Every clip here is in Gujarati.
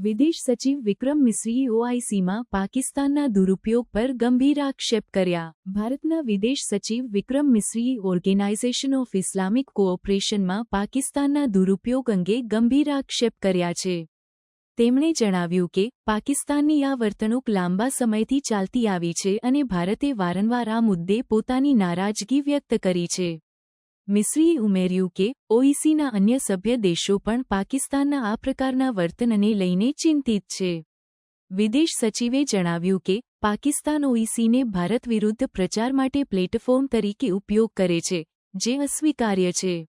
વિદેશ સચિવ વિક્રમ મિશ્રીએ ઓઆઈસીમાં પાકિસ્તાનના દુરુપયોગ પર ગંભીર આક્ષેપ કર્યા. ભારતના વિદેશ સચિવ વિક્રમ મિશ્રીએ ઓર્ગેનાઇઝેશન ઓફ ઇસ્લામિક કોઓપરેશનમાં પાકિસ્તાનના દુરુપયોગ અંગે ગંભીર આક્ષેપ કર્યા છે. તેમણે જણાવ્યું કે, પાકિસ્તાનની આ વર્તણૂક લાંબા સમયથી ચાલતી આવી છે અને ભારતે વારંવાર આ મુદ્દે પોતાની નારાજગી વ્યક્ત કરી છે. મિશ્રીએ ઉમેર્યું કે ઓઈસીના અન્ય સભ્ય દેશો પણ પાકિસ્તાનના આ પ્રકારના વર્તનને લઈને ચિંતિત છે. વિદેશ સચિવે જણાવ્યું કે, પાકિસ્તાન ઓઈસીને ભારત વિરુદ્ધ પ્રચાર માટે પ્લેટફોર્મ તરીકે ઉપયોગ કરે છે, જે અસ્વીકાર્ય છે.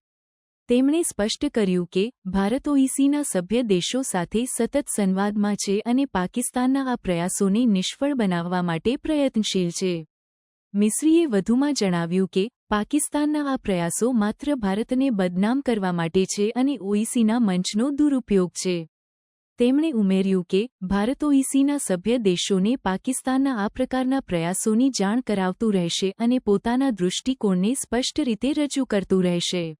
તેમણે સ્પષ્ટ કર્યું કે, ભારત ઓઈસીના સભ્ય દેશો સાથે સતત સંવાદમાં છે અને પાકિસ્તાનના આ પ્રયાસોને નિષ્ફળ બનાવવા માટે પ્રયત્નશીલ છે. મિશ્રીએ વધુમાં જણાવ્યું કે પાકિસ્તાનના આ પ્રયાસો માત્ર ભારતને બદનામ કરવા માટે છે અને ઓઈસીના મંચનો દુરુપયોગ છે. તેમણે ઉમેર્યું કે, ભારત ઓઈસીના સભ્ય દેશોને પાકિસ્તાનના આ પ્રકારના પ્રયાસોની જાણ કરાવતું રહેશે અને પોતાના દૃષ્ટિકોણને સ્પષ્ટ રીતે રજૂ કરતું રહેશે.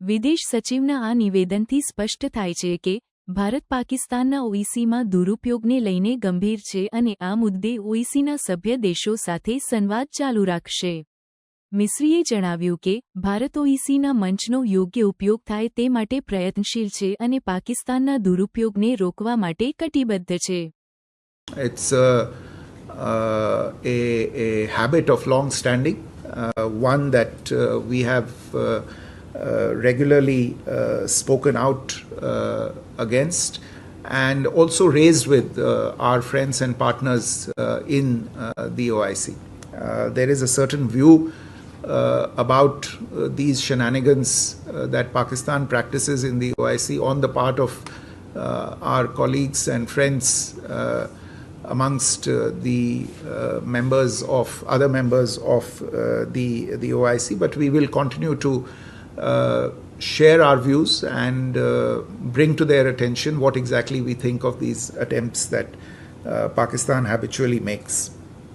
વિદેશ સચિવના આ નિવેદનથી સ્પષ્ટ થાય છે કે, ભારત પાકિસ્તાનના ઓઈસીમાં દુરુપયોગને લઈને ગંભીર છે અને આ મુદ્દે ઓઈસીના સભ્ય દેશો સાથે સંવાદ ચાલુ રાખશે. મિશ્રીએ જણાવ્યું કે ભારત ઓઈસીના મંચનો યોગ્ય ઉપયોગ થાય તે માટે પ્રયત્નશીલ છે અને પાકિસ્તાનના દુરુપયોગને રોકવા માટે કટિબદ્ધ છે uh, uh, uh, uh, we have uh, uh, regularly uh, spoken out uh, against and also raised with uh, our friends and partners uh, in uh, the OIC. Uh, there is a certain view uh, about uh, these shenanigans uh, that Pakistan practices in the OIC on the part of uh, our colleagues and friends uh, amongst uh, the members of other members of the the OIC. But we will continue to share our views and bring to their attention what exactly we think of these attempts that Pakistan habitually makes.